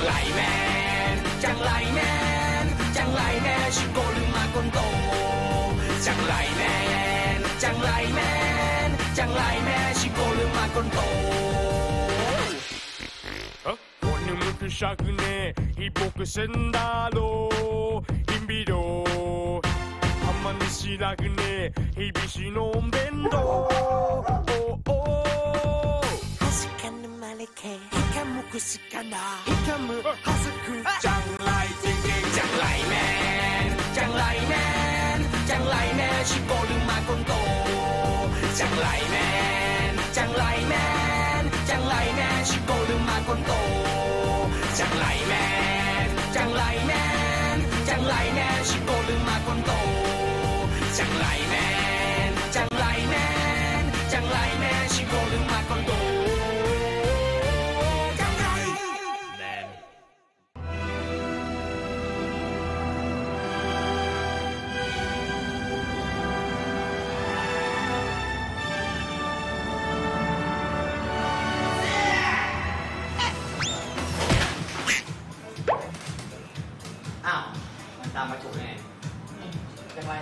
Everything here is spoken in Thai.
จังไรแมนจังไรแมนจังไรแมนชิโกลืมมาคนโตจังไรแมนจังไรแมนจังไรแมนชิโกลืมมาคนโต こぬむくしゃくねひぼくせんだろうひんびろはまにしらくねひびしのんべんどお かむ腰かなひかむはずくジャンラจริジンジャンライแมนจังไรแมนจังไรแมนชิโกลืมมาคนโตจังไรแมนจังไรแมนจังไรแมนชิโกลืมมาคนโตจังไรแมนจังไรแมนจังไรแมนชิโกลืมมาคนโตจังไรแมนจังไรแมนจังไรแมนชิโกลืมมาคนโต ตามมาถูกไงยังไง